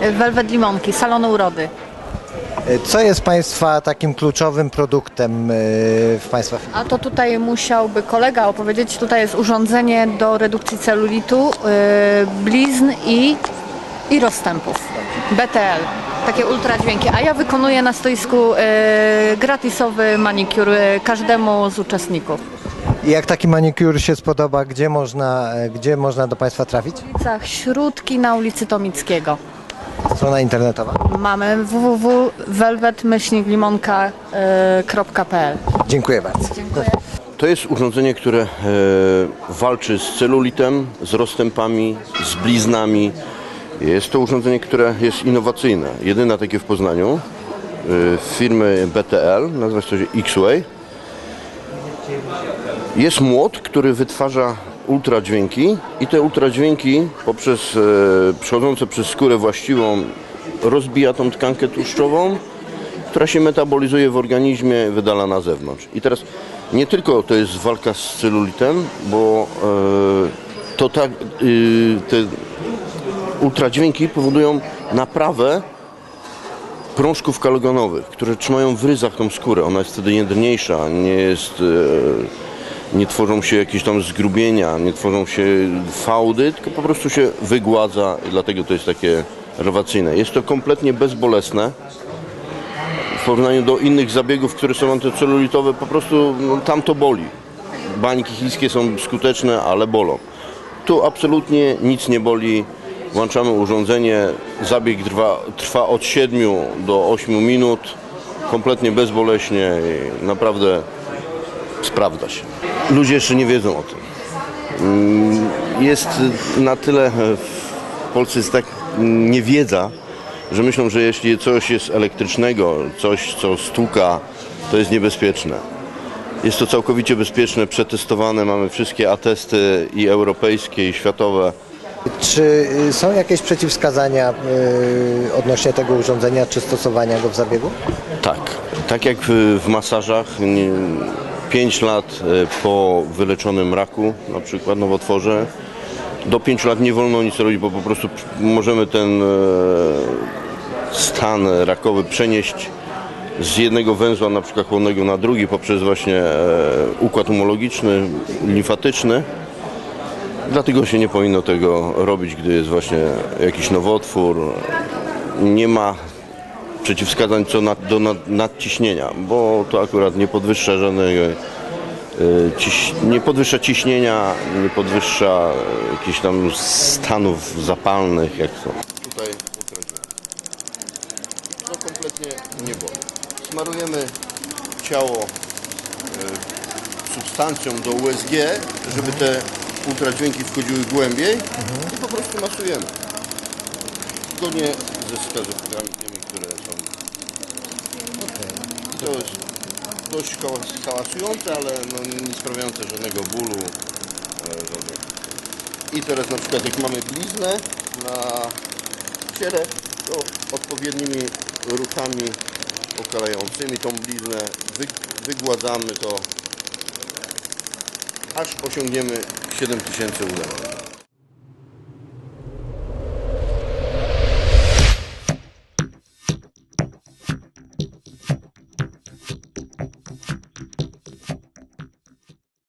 Velvet Limonki, salonu urody. E, Co jest Państwa takim kluczowym produktem e, w Państwa firmie? A to tutaj musiałby kolega opowiedzieć. Tutaj jest urządzenie do redukcji celulitu, yy, blizn i, i rozstępów. BTL. Takie ultradźwięki. A ja wykonuję na stoisku gratisowy manikur każdemu z uczestników. I jak taki manikur się spodoba, gdzie można, e, gdzie można do Państwa trafić? W ulicach Śródki na ulicy Tomickiego. Strona internetowa. Mamy www.velvetmyślniklimonka.pl Dziękuję bardzo. To jest urządzenie, które e, walczy z celulitem, z rozstępami, z bliznami. Jest to urządzenie, które jest innowacyjne. Jedyne takie w Poznaniu. E, firmy BTL, nazywa się to X-Way. Jest młot, który wytwarza ultradźwięki i te ultradźwięki poprzez e, przechodzące przez skórę właściwą rozbija tą tkankę tłuszczową, która się metabolizuje w organizmie, wydala na zewnątrz. I teraz nie tylko to jest walka z celulitem, bo e, to tak, y, te ultradźwięki powodują naprawę prążków kalogonowych, które trzymają w ryzach tą skórę. Ona jest wtedy jędrniejsza, nie jest, e, nie tworzą się jakieś tam zgrubienia, nie tworzą się fałdy, tylko po prostu się wygładza i dlatego to jest takie renowacyjne. Jest to kompletnie bezbolesne w porównaniu do innych zabiegów, które są antycelulitowe, po prostu no, tam to boli. Bańki chińskie są skuteczne, ale bolą. Tu absolutnie nic nie boli. Włączamy urządzenie, zabieg trwa, trwa od 7 do 8 minut, kompletnie bezboleśnie i naprawdę sprawdza się. Ludzie jeszcze nie wiedzą o tym. Mm, Jest na tyle w Polsce jest tak niewiedza, że myślą, że jeśli coś jest elektrycznego, coś co stuka, to jest niebezpieczne. Jest to całkowicie bezpieczne, przetestowane, mamy wszystkie atesty i europejskie, i światowe. Czy y, są jakieś przeciwwskazania y, odnośnie tego urządzenia, czy stosowania go w zabiegu? Tak, tak jak w masażach, 5 lat e, po wyleczonym raku, na przykład nowotworze, do 5 lat nie wolno nic robić, bo po prostu możemy ten e, stan rakowy przenieść z jednego węzła, na przykład chłonnego na drugi poprzez właśnie e, układ umologiczny, limfatyczny. Dlatego się nie powinno tego robić, gdy jest właśnie jakiś nowotwór. Nie ma przeciwwskazań co do nad, nadciśnienia, bo to akurat nie podwyższa żadnego e, ciś, nie podwyższa ciśnienia, nie podwyższa jakichś tam stanów zapalnych, jak są. Tutaj No kompletnie nie boli. Smarujemy ciało e, substancją do USG, żeby te ultradźwięki wchodziły głębiej i po prostu masujemy. Zgodnie ze wskazówkami które są. Dość hałas- hałasujące, ale no nie sprawiające żadnego bólu. e. I teraz na przykład jak mamy bliznę na ciele, to odpowiednimi ruchami okalającymi tą bliznę wy, wygładzamy to aż osiągniemy 7000 udań.